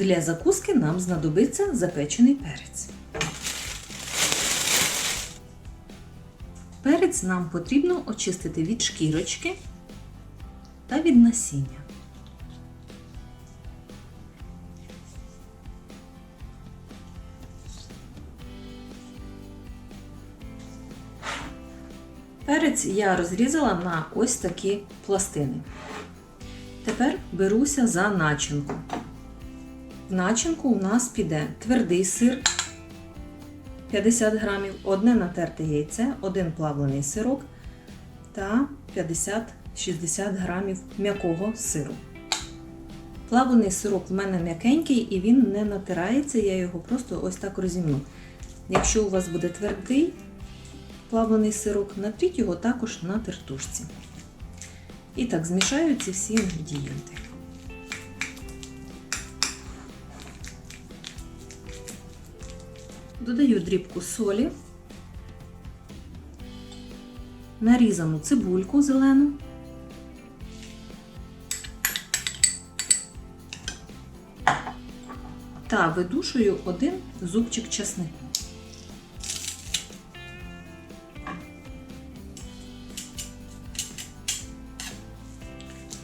Для закуски нам знадобиться запечений перець. Перець нам потрібно очистити від шкірочки та від насіння. Перець я розрізала на ось такі пластини. Тепер беруся за начинку. В начинку у нас піде твердий сир 50 грамів, одне натерте яйце, один плавлений сирок та 50-60 грамів м'якого сиру. Плавлений сирок в мене м'якенький і він не натирається, я його просто ось так розімну. Якщо у вас буде твердий плавлений сирок, натріть його також на тертушці. І так, змішаю ці всі інгредієнти. Додаю дрібку солі, нарізану цибульку зелену, та видушую один зубчик часнику.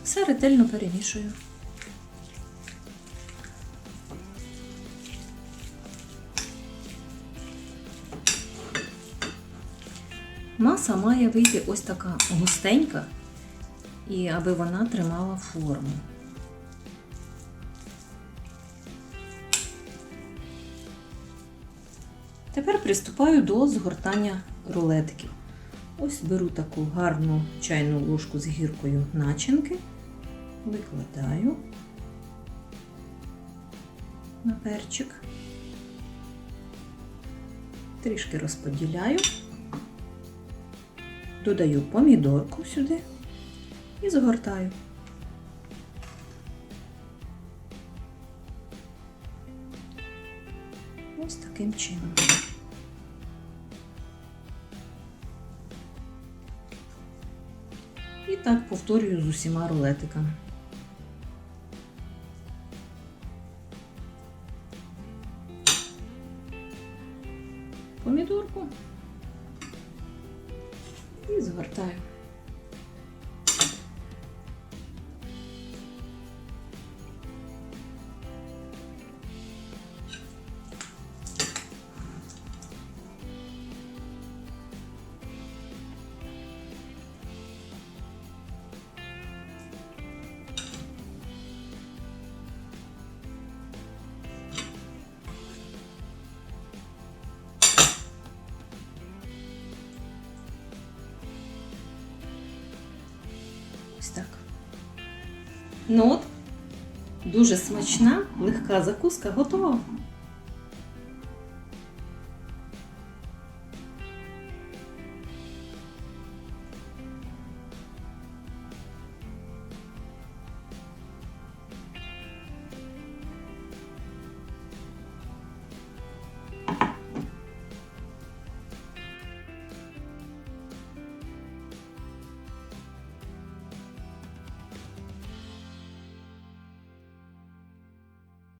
Все ретельно перемішую. Маса має вийти ось така густенька, і аби вона тримала форму. Тепер приступаю до згортання рулетиків. Ось беру таку гарну чайну ложку з гіркою начинки, викладаю на перчик, трішки розподіляю, додаю помідорку сюди і загортаю. Ось таким чином. І так повторюю з усіма рулетиками. Помідорку і згортаю. Ну от, дуже смачна, легка закуска готова.